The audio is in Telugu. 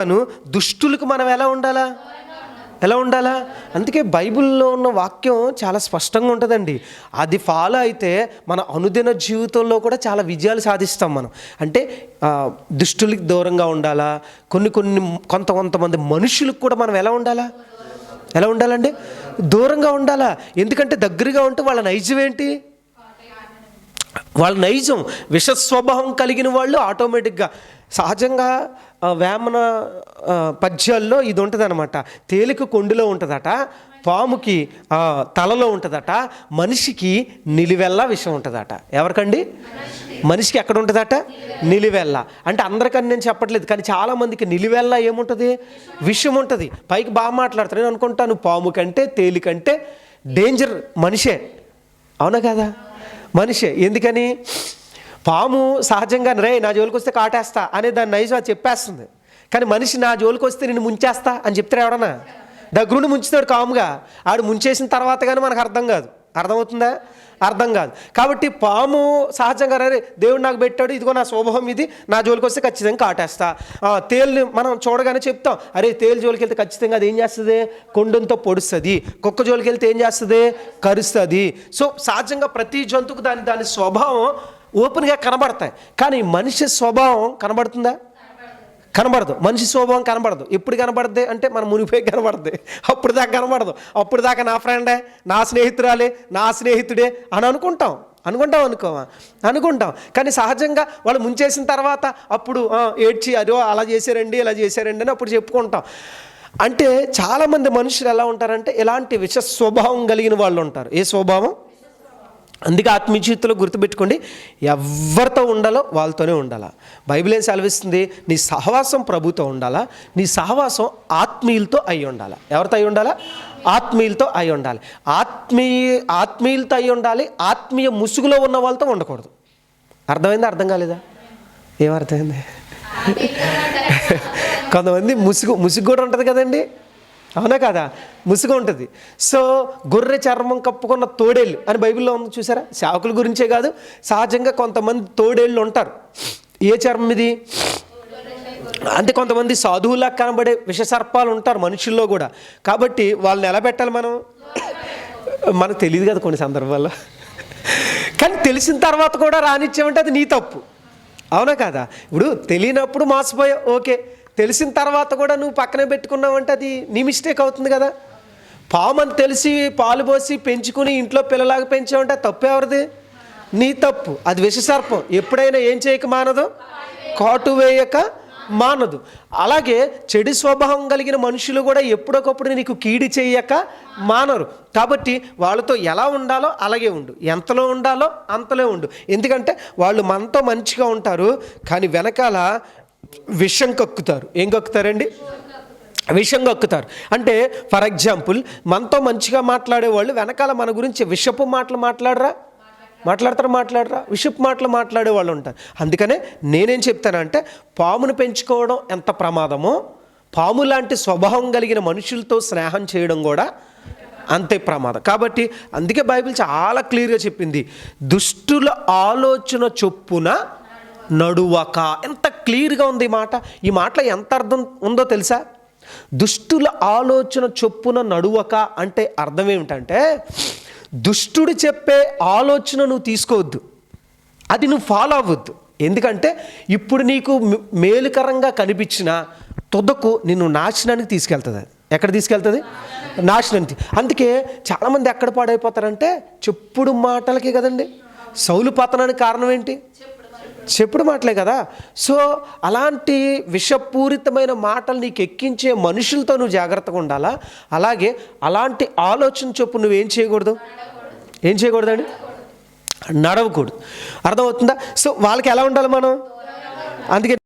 అను దుష్టులకు మనం ఎలా ఉండాలా? ఎలా ఉండాలా? అందుకే బైబిల్లో ఉన్న వాక్యం చాలా స్పష్టంగా ఉంటుందండి. అది ఫాలో అయితే మన అనుదిన జీవితంలో కూడా చాలా విజయాలు సాధిస్తాం మనం. అంటే దుష్టులకి దూరంగా ఉండాలా? కొన్ని కొన్ని కొంత కొంతమంది మనుషులకు కూడా మనం ఎలా ఉండాలా? ఎలా ఉండాలండి? దూరంగా ఉండాలా? ఎందుకంటే దగ్గరగా ఉంటే వాళ్ళ నైజం ఏంటి? వాళ్ళ నైజం విష స్వభావం కలిగిన వాళ్ళు ఆటోమేటిక్గా సహజంగా వేమన పద్యాల్లో ఇది ఉంటుందన్నమాట తేలిక కొండులో ఉంటుందట పాముకి తలలో ఉంటుందట మనిషికి నిలివెల్లా విషం ఉంటుందట. ఎవరికండి? మనిషికి ఎక్కడ ఉంటుందట నిలివెల్ల. అంటే అందరికని నేను చెప్పట్లేదు కానీ చాలామందికి నిలివెల్ల ఏముంటుంది? విషం ఉంటుంది పైకి బాగా మాట్లాడుతారు. నేను అనుకుంటాను పాము కంటే తేలికంటే డేంజర్ మనిషే. అవునా కదా? మనిషే. ఎందుకని? పాము సహజంగా రే నా జోలికి వస్తే కాటేస్తా అనే దాని నైజం అది చెప్పేస్తుంది. కానీ మనిషి నా జోలికి వస్తే నేను ముంచేస్తా అని చెప్తారు ఎవడన్నా దగ్గరుండి ముంచుతాడు కాముగా. ఆడు ముంచేసిన తర్వాత కానీ మనకు అర్థం కాదు. అర్థమవుతుందా? అర్థం కాదు. కాబట్టి పాము సహజంగా రే దేవుడు నాకు పెట్టాడు ఇదిగో నా స్వభావం ఇది నా జోలికి వస్తే ఖచ్చితంగా కాటేస్తా. ఆ, తేలుని మనం చూడగానే చెప్తాం అరే తేలు జోలికి వెళ్తే ఖచ్చితంగా అది ఏం చేస్తుంది? కొండంతో పొడుస్తుంది. కుక్క జోలికి వెళ్తే ఏం చేస్తుంది? కరుస్తుంది. సో సహజంగా ప్రతి జంతువుకు దాని దాని స్వభావం ఓపెన్గా కనబడతాయి. కానీ మనిషి స్వభావం కనబడుతుందా? కనబడదు. మనిషి స్వభావం కనబడదు. ఎప్పుడు కనబడద్ది అంటే మన మునిపోయి కనబడద్ది. అప్పుడు దాకా కనబడదు. అప్పుడు దాకా నా ఫ్రెండే నా స్నేహితురాలే నా స్నేహితుడే అని అనుకుంటాం. అనుకుంటాం అనుకోమా అనుకుంటాం. కానీ సహజంగా వాళ్ళు ముంచేసిన తర్వాత అప్పుడు ఏడ్చి అదో అలా చేశారండి ఇలా చేశారండి అని అప్పుడు చెప్పుకుంటాం. అంటే చాలామంది మనుషులు ఎలా ఉంటారంటే ఇలాంటి విష స్వభావం కలిగిన వాళ్ళు ఉంటారు. ఏ స్వభావం? అందుకే ఆత్మీయ జీవితంలో గుర్తుపెట్టుకోండి ఎవరితో ఉండాలో వాళ్ళతోనే ఉండాలా. బైబిల్ ఏం సెలవిస్తుంది? నీ సహవాసం ప్రభుతో ఉండాలా నీ సహవాసం ఆత్మీయులతో అయి ఉండాలా. ఎవరితో అయి ఉండాలా? ఆత్మీయులతో అయి ఉండాలి. ఆత్మీయ ఆత్మీయులతో అయి ఉండాలి ఆత్మీయ ముసుగులో ఉన్న వాళ్ళతో ఉండకూడదు. అర్థమైందా అర్థం కాలేదా? ఏమర్థమైంది కొంతమంది ముసుగు ముసుగు కూడా ఉంటుంది కదండి. అవునా కదా? ముసుగు ఉంటుంది. సో గొర్రె చర్మం కప్పుకున్న తోడేళ్ళు అని బైబిల్లో ఉంది చూసారా? సేవకుల గురించే కాదు సహజంగా కొంతమంది తోడేళ్ళు ఉంటారు. ఏ చర్మం ఇది? అంటే కొంతమంది సాధువులా కనబడే విషసర్పాలు ఉంటారు మనుషుల్లో కూడా. కాబట్టి వాళ్ళని ఎలా పెట్టాలి మనం? మనకు తెలియదు కదా కొన్ని సందర్భాల్లో. కానీ తెలిసిన తర్వాత కూడా రానిచ్చామంటే అది నీ తప్పు. అవునా కదా? ఇప్పుడు తెలియనప్పుడు మోసపోయావు ఓకే. తెలిసిన తర్వాత కూడా నువ్వు పక్కన పెట్టుకున్నావంటే అది నీ మిస్టేక్ అవుతుంది కదా. పాము అని తెలిసి పాలు పోసి పెంచుకుని ఇంట్లో పిల్లలాగా పెంచావంటే తప్పు ఎవరిది? నీ తప్పు. అది విషసర్పం. ఎప్పుడైనా ఏం చేయక మానదు? కాటు వేయక మానదు. అలాగే చెడు స్వభావం కలిగిన మనుషులు కూడా ఎప్పుడొకప్పుడు నీకు కీడి చేయక మానరు. కాబట్టి వాళ్ళతో ఎలా ఉండాలో అలాగే ఉండు. ఎంతలో ఉండాలో అంతలో ఉండు. ఎందుకంటే వాళ్ళు మనతో మంచిగా ఉంటారు. కానీ వెనకాల విషం కక్కుతారు. ఏం కక్కుతారండి? విషం కక్కుతారు. అంటే ఫర్ ఎగ్జాంపుల్ మనతో మంచిగా మాట్లాడే వాళ్ళు వెనకాల మన గురించి విషపు మాటలు మాట్లాడరా? మాట్లాడతారా మాట్లాడరా? విషపు మాటలు మాట్లాడే వాళ్ళు ఉంటారు. అందుకనే నేనేం చెప్తానంటే పామును పెంచుకోవడం ఎంత ప్రమాదమో పాము లాంటి స్వభావం కలిగిన మనుషులతో స్నేహం చేయడం కూడా అంతే ప్రమాదం. కాబట్టి అందుకే బైబిల్ చాలా క్లియర్గా చెప్పింది దుష్టుల ఆలోచన చొప్పున నడువక. ఎంత క్లియర్గా ఉంది ఈ మాట? ఈ మాటలో ఎంత అర్థం ఉందో తెలుసా? దుష్టుల ఆలోచన చొప్పున నడువక అంటే అర్థం ఏమిటంటే దుష్టుడు చెప్పే ఆలోచన నువ్వు తీసుకోవద్దు. అది నువ్వు ఫాలో అవ్వద్దు. ఎందుకంటే ఇప్పుడు నీకు మేలుకరంగా కనిపించిన తుదకు నిన్ను నాశనానికి తీసుకెళ్తుంది. అది ఎక్కడ తీసుకెళ్తుంది? నాశనానికి. అందుకే చాలామంది ఎక్కడ పాడైపోతారంటే చెప్పుడు మాటలకే కదండి. సౌలు పతనానికి కారణం ఏంటి? చెప్పుడు మాటలే కదా? సో అలాంటి విషపూరితమైన మాటలు నీకు ఎక్కించే మనుషులతో నువ్వు జాగ్రత్తగా ఉండాలా? అలాగే అలాంటి ఆలోచన చొప్పు నువ్వేం చేయకూడదు? ఏం చేయకూడదండి? నడవకూడదు. అర్థమవుతుందా? సో వాళ్ళకి ఎలా ఉండాలి మనం? అందుకే